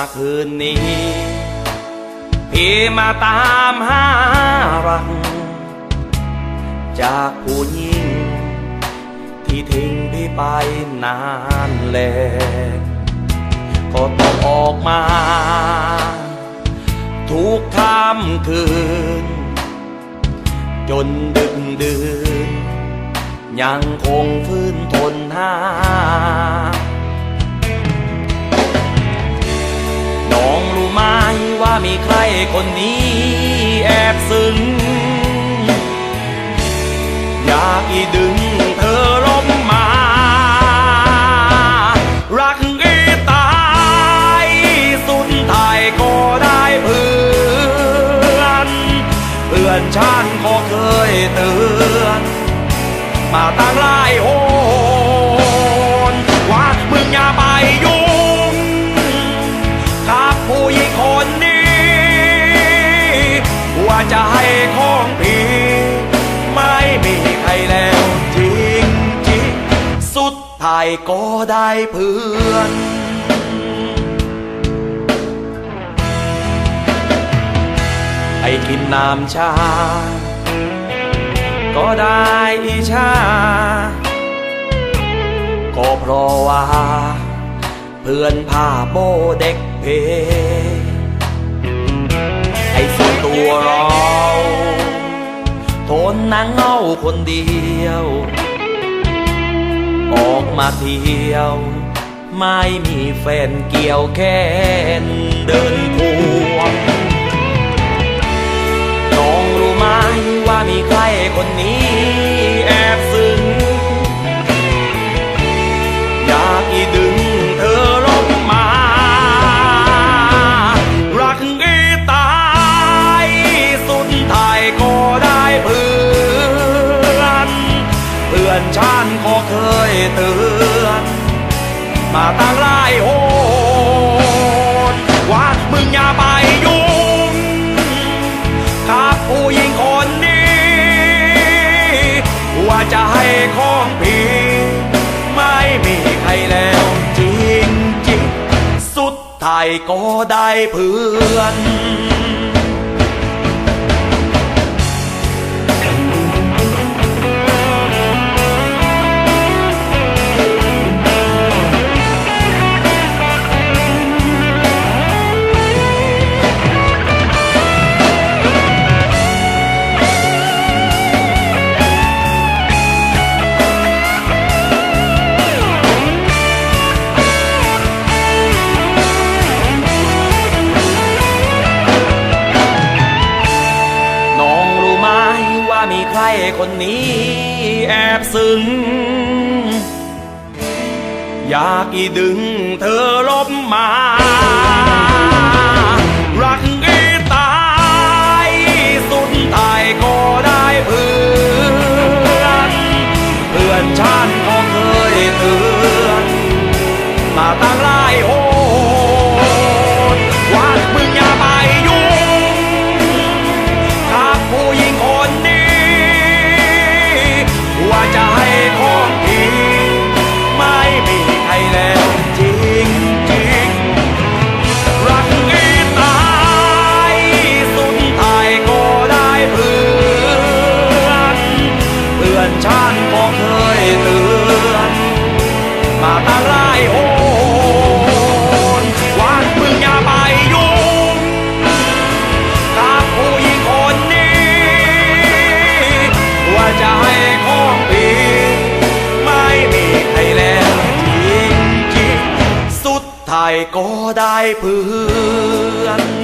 าคืนนี้ พี่มาตามหารักจากผู้หญิง ที่ทิ้งพี่ไปนานแล้วก็ต้องออกมา ทุกค่ำคืน จนดึกดื่นยังคงฟื้นทนหา คนนี้แอบซึ้งอยากอีดึงเธอล้มมา รักอีตายสุดท้ายก็ได้เพื่อน เพื่อนฉันก็เคยเตือน มาตั้งหลายโห ของพี่ไม่มีใครแล้วจริงจริงสุดท้ายก็ได้เพื่อนให้กินน้ำชา ก็ได้อิชา ก็เพราะว่า เพื่อนพาโบเด็กเพไอ้ส่วนตัวราท นนั่งเงาคนเดียว ออกมาเที่ยว ไม่มีแฟนเกี่ยวแค้นเดินพวงน้องรู้ไหมว่ามีใครคนนี้ มาตั้งไลายโหนว่ามึงอย่าไปยุ่งกับผู้หญิงคนนี้ว่าจะให้ของพี่ไม่มีใครแล้วจริงจริงๆสุดท้ายก็ได้เพื่อน คนนี้แอบซึ้ง อยากอีดึงเธอลบมา รักอีตายสุดท้ายก็ได้เพื่อนเพื่อนฉันก็เคยเตือนมาตั้ง ไทยก็ได้เพื่อน